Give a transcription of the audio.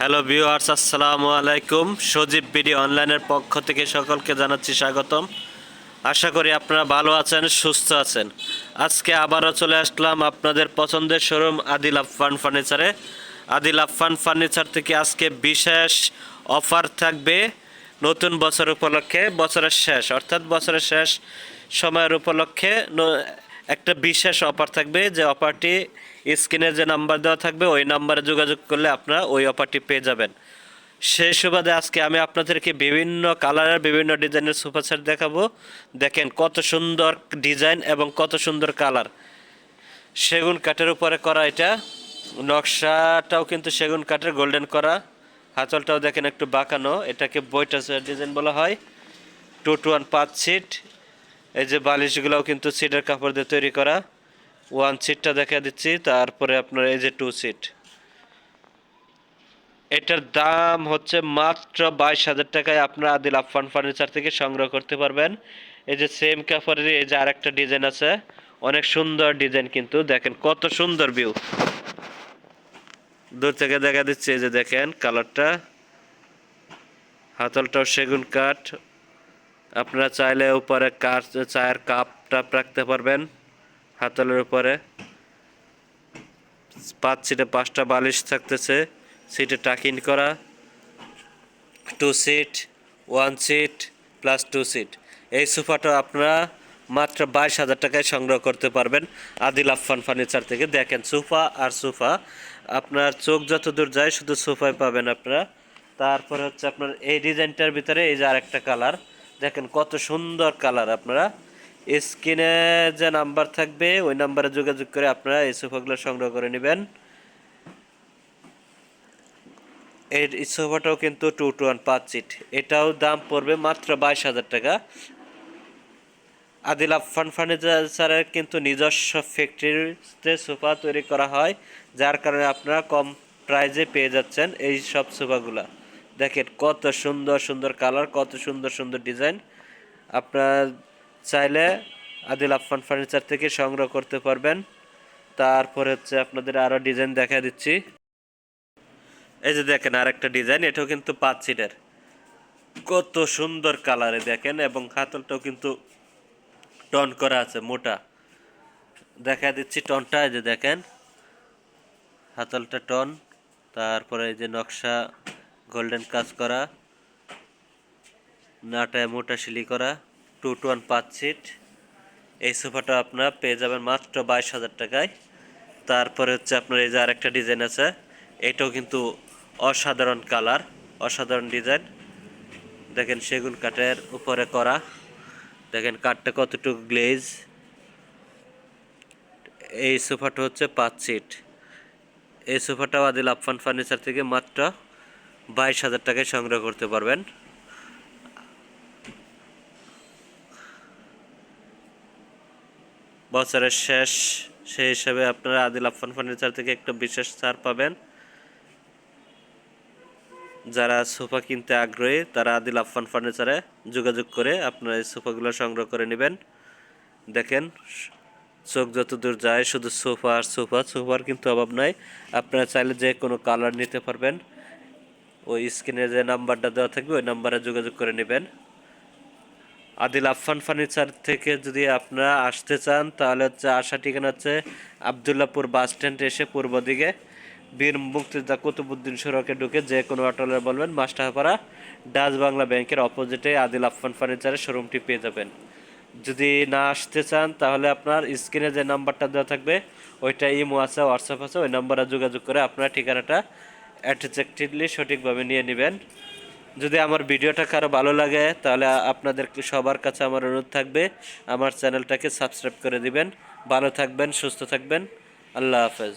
Hello viewers আসসালামু আলাইকুম সজীব BD অনলাইনের পক্ষ থেকে সকলকে জানাচ্ছি স্বাগতম। আশা করি আপনারা ভালো আছেন, সুস্থ আছেন। আজকে আবারও চলে আসলাম আপনাদের পছন্দের শোরুম আদিল আফফান ফার্নিচারে। আদিল আফফান ফার্নিচার থেকে আজকে বিশেষ অফার থাকবে নতুন বছর উপলক্ষে, বছরের শেষ, অর্থাৎ বছরের শেষ সময়ের উপলক্ষে একটা বিশেষ অফার থাকবে, যে অফারটি স্ক্রিনে যে নাম্বার দেওয়া থাকবে, ওই নাম্বারে যোগাযোগ করলে আপনারা ওই অফারটি পেয়ে যাবেন। সেই সুবাদে আজকে আমি আপনাদেরকে বিভিন্ন কালারের বিভিন্ন ডিজাইনের সোফা সেট দেখাবো। দেখেন কত সুন্দর ডিজাইন এবং কত সুন্দর কালার সেগুন কাঠের উপরে করা এটা। নকশাটাও কিন্তু সেগুন কাঠের গোল্ডেন করা। হাতলটাও দেখেন একটু বাঁকানো। এটাকে বইটা ডিজাইন বলা হয়। টু টু ওয়ান পাঁচ সিট এই যে বালিশগুলোও কিন্তু সিটের কাপড় দিয়ে তৈরি করা। ওয়ান সিটটা দেখা দিচ্ছি, তারপরে আপনার এই যে টু সিট এটার দাম হচ্ছে মাত্র বাইশ হাজার টাকায় আপনারা আদিল আফফান ফার্নিচার থেকে সংগ্রহ করতে পারবেন। এই যে সেম কাপড়ের এই যে আরেকটা ডিজাইন আছে, অনেক সুন্দর ডিজাইন কিন্তু। দেখেন কত সুন্দর ভিউ দূর থেকে দেখা দিচ্ছে, এই যে দেখেন কালারটা হাতলটাও সেগুন কাঠ আপনারা চাইলে উপরে কাঠ চায়ের কাপ টাপ রাখতে পারবেন হাতলের উপরে। পাঁচ সিটে পাঁচটা বালিশ থাকতেছে, সিটে টাকিন করা। Two seat one seat plus two seat এই সোফাটা আপনারা মাত্র বাইশ হাজার টাকায় সংগ্রহ করতে পারবেন। আদিল আফফান ফার্নিচার থেকে দেখেন সোফা আর সোফা। আপনার চোখ যত দূর যায় শুধু সোফায় পাবেন আপনারা। তারপরে হচ্ছে আপনার এই ডিজাইনটার ভিতরে এই যে আরেকটা কালার। দেখেন কত সুন্দর কালার আপনারা। স্ক্রিনে যে নাম্বার থাকবে, ওই নাম্বারে যোগাযোগ করে আপনারা এই সোফাগুলো সংগ্রহ করে নেবেন। এর সোফাটাও কিন্তু টু টু ওয়ান পাঁচ সিট এটাও দাম পড়বে মাত্র বাইশ হাজার টাকা। আদিল আফফান ফার্নিচারের কিন্তু নিজস্ব ফ্যাক্টরিতে সোফা তৈরি করা হয়, যার কারণে আপনারা কম প্রাইজে পেয়ে যাচ্ছেন এই সব সোফাগুলা। দেখেন কত সুন্দর সুন্দর কালার কত সুন্দর সুন্দর ডিজাইন আপনার চাইলে আদিল আফফান ফার্নিচার থেকে সংগ্রহ করতে পারবেন। তারপরে হচ্ছে আপনাদের আরও ডিজাইন দেখা দিচ্ছি। এই যে দেখেন আরেকটা ডিজাইন এটাও কিন্তু পাঁচ সিটের কত সুন্দর কালারে দেখেন, এবং হাতলটাও কিন্তু টন করা আছে, মোটা। দেখা দিচ্ছি টনটা এই যে দেখেন। হাতলটা টন তারপরে এই যে নকশা গোল্ডেন কাজ করা নাটায় মোটা শিলি করা টু টু ওয়ান পাঁচ সিট। এই সোফাটা আপনার পেয়ে যাবেন মাত্র বাইশ হাজার টাকায়। তারপরে হচ্ছে আপনার এই যে আরেকটা ডিজাইন আছে, এটাও কিন্তু অসাধারণ কালার, অসাধারণ ডিজাইন। দেখেন সেগুন কাঠের উপরে করা, দেখেন কাঠটা কতটুকু গ্লেজ। এই সোফাটা হচ্ছে পাঁচ সিট। এই সোফাটাও আদিল আফফান ফার্নিচার থেকে মাত্র বাইশ হাজার টাকায় সংগ্রহ করতে পারবেন। বছরের শেষ, সেই হিসাবে আপনারা আদিল আফফান ফার্নিচার থেকে একটা বিশেষ ছাড় পাবেন। যারা সোফা কিনতে আগ্রহী, তারা আদিল আফফান ফার্নিচারে যোগাযোগ করে আপনারা এই সোফাগুলো সংগ্রহ করে নেবেন। দেখেন, চোখ যত দূর যায়, শুধু সোফা আর সোফা, সোফার কিন্তু অভাব নাই। আপনারা চাইলে যে কোনো কালার নিতে পারবেন। ওই স্ক্রিনে যে নাম্বারটা দেওয়া থাকবে, ওই নাম্বারে যোগাযোগ করে নেবেন। আদিল আফফান ফার্নিচার থেকে যদি আপনারা আসতে চান, তাহলে হচ্ছে আসা ঠিকানা হচ্ছে আবদুল্লাপুর বাস স্ট্যান্ড এসে পূর্ব দিকে বীর মুক্তিযোদ্ধা কুতুবুদ্দিন সড়কে ঢুকে যে কোনো অটোলে বলবেন মাস্টারপাড়া ডাচ বাংলা ব্যাংকের অপোজিটে আদিল আফফান ফার্নিচারের শোরুমটি পেয়ে যাবেন। যদি না আসতে চান, তাহলে আপনার স্ক্রিনে যে নাম্বারটা দেওয়া থাকবে, ওইটা ইমো আছে, হোয়াটসঅ্যাপ আছে, ওই নাম্বারে যোগাযোগ করে আপনার ঠিকানাটা অ্যাট্রাক্টিভলি সঠিকভাবে নিয়ে নেবেন। যদি আমার ভিডিওটা কারও ভালো লাগে, তাহলে আপনাদের সবার কাছে আমার অনুরোধ থাকবে, আমার চ্যানেলটাকে সাবস্ক্রাইব করে দিবেন। ভালো থাকবেন, সুস্থ থাকবেন। আল্লাহ হাফেজ।